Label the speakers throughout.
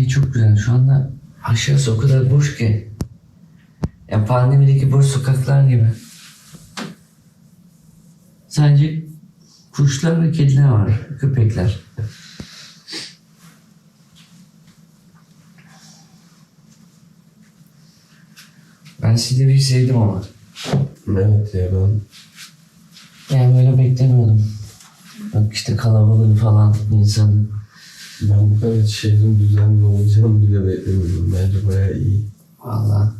Speaker 1: Şey çok güzel. Şu anda aşağısı o kadar boş ki. Ya pandemideki boş sokaklar gibi. Sadece kuşlar ve kediler var. Köpekler. Ben Silivri'yi sevdim ama.
Speaker 2: Evet ya ben
Speaker 1: Yani böyle beklemiyordum. Bak işte kalabalığı falan insanı.
Speaker 2: Ben bu kadar şehrin düzenli olacağını bile beklemiyordum. Bence bayağı iyi.
Speaker 1: Vallahi.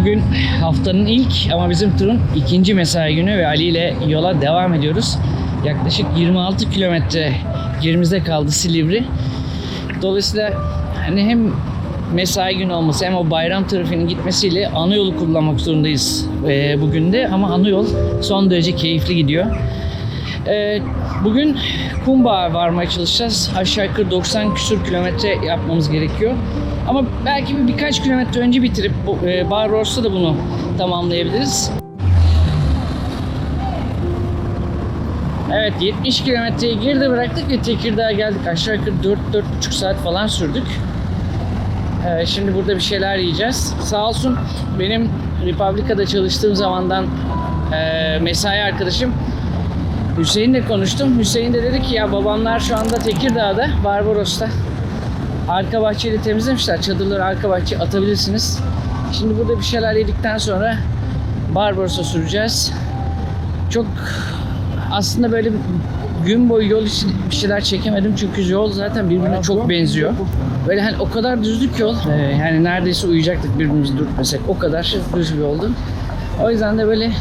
Speaker 3: Bugün haftanın ilk ama bizim turun ikinci mesai günü ve Ali ile yola devam ediyoruz. Yaklaşık 26 kilometre yerimizde kaldı Silivri. Dolayısıyla hani hem mesai günü olması hem o bayram trafiğinin gitmesiyle ana yolu kullanmak zorundayız bugün de ama ana yol son derece keyifli gidiyor. Ee, bugün Kumbağ'a varmaya çalışacağız. Aşağı yukarı 90 küsur kilometre yapmamız gerekiyor. Ama belki bir birkaç kilometre önce bitirip e, Barbaros'ta da bunu tamamlayabiliriz. Evet 70 kilometreyi geride bıraktık ve Tekirdağ'a geldik. Aşağı yukarı 4-4,5 saat falan sürdük. Ee, şimdi burada bir şeyler yiyeceğiz. Sağ olsun benim Republica'da çalıştığım zamandan e, mesai arkadaşım Hüseyin'le konuştum. Hüseyin de dedi ki ya babamlar şu anda Tekirdağ'da, Barbaros'ta. Arka bahçeyi temizlemişler. Çadırları arka bahçeye atabilirsiniz. Şimdi burada bir şeyler yedikten sonra Barbaros'a süreceğiz. Çok aslında böyle gün boyu yol için bir şeyler çekemedim çünkü yol zaten birbirine çok benziyor. Böyle hani o kadar düzlük yol. Ee, yani neredeyse uyuyacaktık birbirimizi dürtmesek. O kadar düz bir yoldu. O yüzden de böyle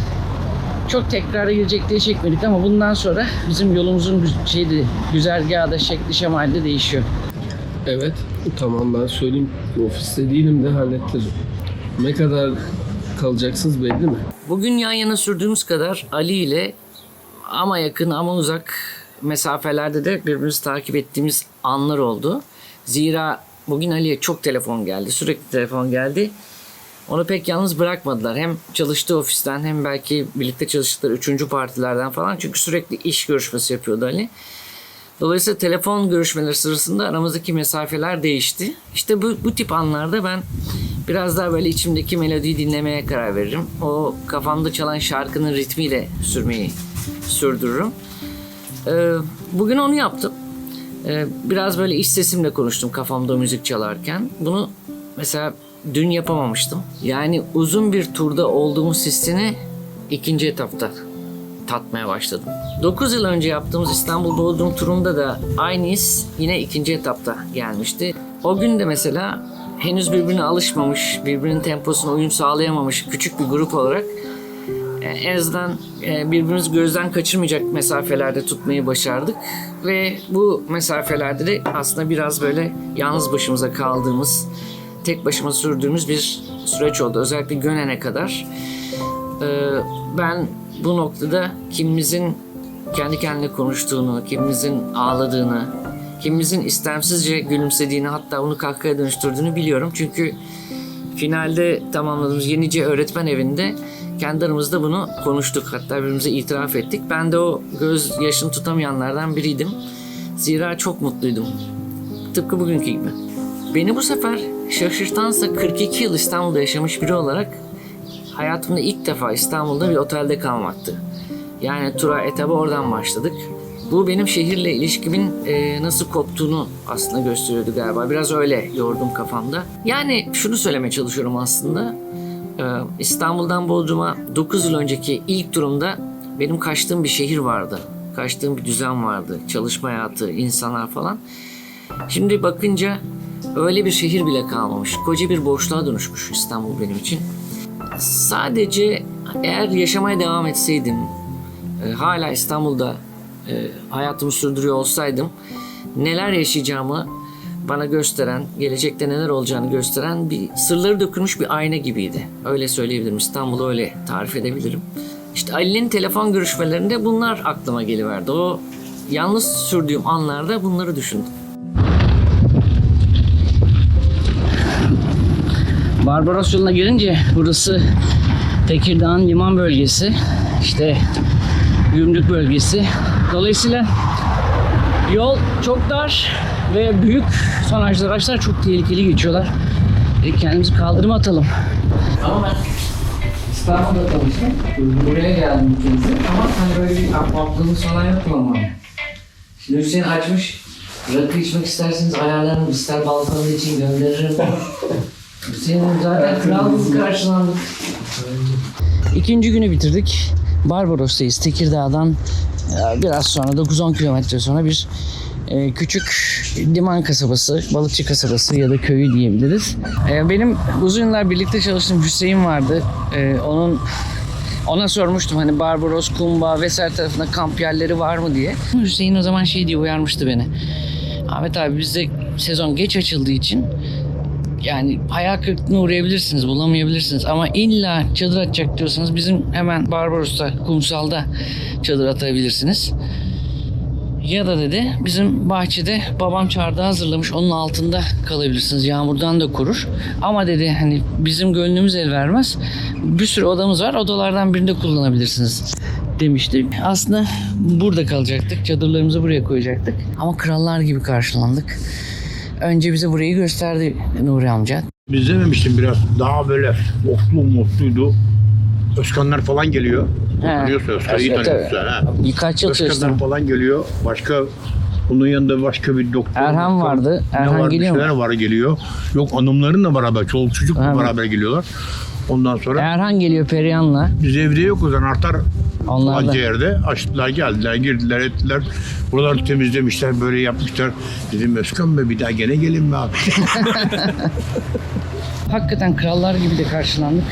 Speaker 3: çok tekrara girecek diye çekmedik ama bundan sonra bizim yolumuzun şeydi, güzergahı da şekli şemali de değişiyor.
Speaker 2: Evet tamam ben söyleyeyim. Ofiste değilim de hallettiririm. Ne kadar kalacaksınız belli mi?
Speaker 3: Bugün yan yana sürdüğümüz kadar Ali ile ama yakın ama uzak mesafelerde de birbirimizi takip ettiğimiz anlar oldu. Zira bugün Ali'ye çok telefon geldi. Sürekli telefon geldi. Onu pek yalnız bırakmadılar. Hem çalıştığı ofisten hem belki birlikte çalıştıkları üçüncü partilerden falan. Çünkü sürekli iş görüşmesi yapıyordu Ali. Dolayısıyla telefon görüşmeleri sırasında aramızdaki mesafeler değişti. İşte bu, bu tip anlarda ben biraz daha böyle içimdeki melodiyi dinlemeye karar veririm. O kafamda çalan şarkının ritmiyle sürmeyi sürdürürüm. Ee, bugün onu yaptım. Ee, biraz böyle iç sesimle konuştum kafamda müzik çalarken. Bunu mesela dün yapamamıştım. Yani uzun bir turda olduğumuz hissini ikinci etapta tatmaya başladım. 9 yıl önce yaptığımız İstanbul Bodrum turunda da aynı his yine ikinci etapta gelmişti. O gün de mesela henüz birbirine alışmamış, birbirinin temposuna uyum sağlayamamış küçük bir grup olarak e, en azından e, birbirimizi gözden kaçırmayacak mesafelerde tutmayı başardık. Ve bu mesafelerde de aslında biraz böyle yalnız başımıza kaldığımız, tek başıma sürdüğümüz bir süreç oldu. Özellikle Gönen'e kadar. Ee, ben bu noktada kimimizin kendi kendine konuştuğunu, kimimizin ağladığını, kimimizin istemsizce gülümsediğini hatta bunu kahkahaya dönüştürdüğünü biliyorum. Çünkü finalde tamamladığımız Yenice Öğretmen Evi'nde kendi aramızda bunu konuştuk. Hatta birbirimize itiraf ettik. Ben de o göz yaşını tutamayanlardan biriydim. Zira çok mutluydum. Tıpkı bugünkü gibi. Beni bu sefer şaşırtansa 42 yıl İstanbul'da yaşamış biri olarak hayatımda ilk defa İstanbul'da bir otelde kalmaktı. Yani tura etaba oradan başladık. Bu benim şehirle ilişkimin e, nasıl koptuğunu aslında gösteriyordu galiba. Biraz öyle yordum kafamda. Yani şunu söylemeye çalışıyorum aslında. Ee, İstanbul'dan Bodrum'a 9 yıl önceki ilk turumda benim kaçtığım bir şehir vardı. Kaçtığım bir düzen vardı. Çalışma hayatı, insanlar falan. Şimdi bakınca öyle bir şehir bile kalmamış. Koca bir boşluğa dönüşmüş İstanbul benim için. Sadece eğer yaşamaya devam etseydim, e, hala İstanbul'da e, hayatımı sürdürüyor olsaydım neler yaşayacağımı bana gösteren, gelecekte neler olacağını gösteren bir sırları dökülmüş bir ayna gibiydi. Öyle söyleyebilirim. İstanbul'u öyle tarif edebilirim. İşte Ali'nin telefon görüşmelerinde bunlar aklıma geliverdi. O yalnız sürdüğüm anlarda bunları düşündüm. Barbaros yoluna gelince burası Tekirdağ'ın liman bölgesi. İşte gümrük bölgesi. Dolayısıyla yol çok dar ve büyük tonajlı araçlar çok tehlikeli geçiyorlar. E kendimizi kaldırıma atalım. Ama ben İstanbul'da tanıştım. Buraya geldim ikinci. Ama hani böyle bir ahbaplığımız falan yok ama. Şimdi Hüseyin açmış. Rakı içmek isterseniz ayarlarım. ister balkonun için gönderirim. Hüseyin zaten kralımız karşılandık. İkinci günü bitirdik. Barbaros'tayız. Tekirdağ'dan e, biraz sonra 9-10 kilometre sonra bir e, küçük liman kasabası, balıkçı kasabası ya da köyü diyebiliriz. E, benim uzun yıllar birlikte çalıştığım Hüseyin vardı. Onun ona sormuştum hani Barbaros, Kumba vesaire tarafında kamp yerleri var mı diye. Hüseyin o zaman şey diye uyarmıştı beni. Ahmet abi bizde sezon geç açıldığı için yani hayal kırıklığına uğrayabilirsiniz, bulamayabilirsiniz. Ama illa çadır atacak diyorsanız bizim hemen Barbaros'ta, kumsalda çadır atabilirsiniz. Ya da dedi bizim bahçede babam çardağı hazırlamış onun altında kalabilirsiniz. Yağmurdan da korur. Ama dedi hani bizim gönlümüz el vermez. Bir sürü odamız var. Odalardan birinde kullanabilirsiniz demişti. Aslında burada kalacaktık. Çadırlarımızı buraya koyacaktık. Ama krallar gibi karşılandık. Önce bize burayı gösterdi Nuri amca.
Speaker 4: Biz dememiştim biraz daha böyle mutlu mutluydu. Özkanlar falan geliyor.
Speaker 3: He.
Speaker 4: Biliyorsun Özkan'ı iyi
Speaker 3: evet.
Speaker 4: ha.
Speaker 3: Birkaç yıl
Speaker 4: Özkanlar
Speaker 3: çalıştım.
Speaker 4: falan geliyor. Başka bunun yanında başka bir doktor.
Speaker 3: Erhan
Speaker 4: doktor-
Speaker 3: vardı. Erhan
Speaker 4: var,
Speaker 3: geliyor mu?
Speaker 4: şeyler var geliyor. Yok hanımlarınla beraber, çoluk çocukla
Speaker 3: Erhan.
Speaker 4: beraber geliyorlar. Ondan sonra
Speaker 3: Erhan geliyor Perihan'la.
Speaker 4: biz evde yok o zaman artar
Speaker 3: Onlar
Speaker 4: yerde açtılar geldiler girdiler ettiler. Buraları temizlemişler böyle yapmışlar. Dedim Özkan be bir daha gene gelin be abi.
Speaker 3: Hakikaten krallar gibi de karşılandık.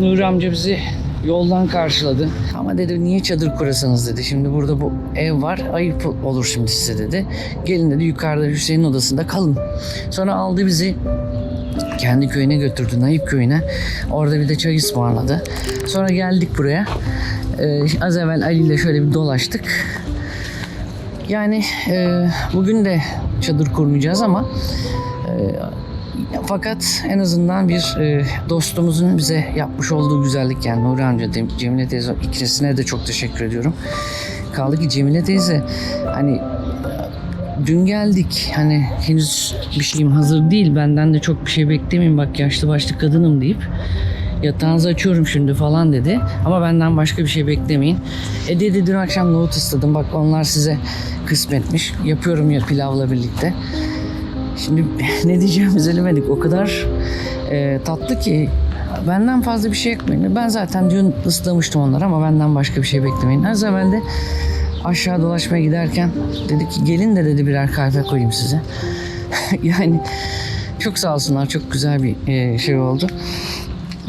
Speaker 3: Nuri amca bizi yoldan karşıladı. Ama dedi niye çadır kurasınız dedi. Şimdi burada bu ev var. Ayıp olur şimdi size dedi. Gelin dedi yukarıda Hüseyin'in odasında kalın. Sonra aldı bizi kendi köyüne götürdü. Naip köyüne. Orada bir de çay ısmarladı. Sonra geldik buraya. Ee, az evvel Ali ile şöyle bir dolaştık. Yani e, bugün de çadır kurmayacağız ama fakat en azından bir e, dostumuzun bize yapmış olduğu güzellik yani Nuri amca, Cemile teyze ikisine de çok teşekkür ediyorum. Kaldı ki Cemile teyze hani dün geldik hani henüz bir şeyim hazır değil benden de çok bir şey beklemeyin bak yaşlı başlı kadınım deyip yatağınızı açıyorum şimdi falan dedi. Ama benden başka bir şey beklemeyin. E dedi dün akşam nohut ısladım bak onlar size kısmetmiş. Yapıyorum ya pilavla birlikte. Şimdi ne diyeceğimizi bilemedik. O kadar e, tatlı ki benden fazla bir şey ekmeyin. Ben zaten dün ıslamıştım onları ama benden başka bir şey beklemeyin. Az evvel de aşağı dolaşmaya giderken dedi ki gelin de dedi birer kahve koyayım size. yani çok sağ olsunlar. Çok güzel bir e, şey oldu.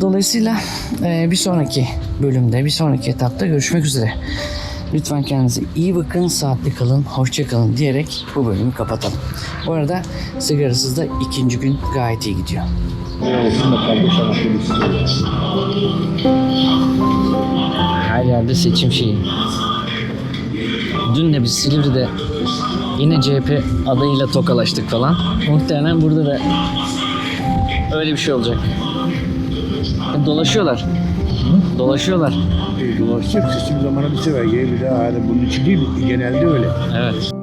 Speaker 3: Dolayısıyla e, bir sonraki bölümde, bir sonraki etapta görüşmek üzere. Lütfen kendinize iyi bakın, saatli kalın, hoşça kalın diyerek bu bölümü kapatalım. Bu arada sigarasız da ikinci gün gayet iyi gidiyor. Her yerde seçim şeyi. Dün de biz Silivri'de yine CHP adayıyla tokalaştık falan. Muhtemelen burada da öyle bir şey olacak. Dolaşıyorlar. Dolaşıyorlar.
Speaker 4: Dolaşacak seçim zamanı bir sefer gelir bir daha. Bunun için değil genelde öyle.
Speaker 3: Evet.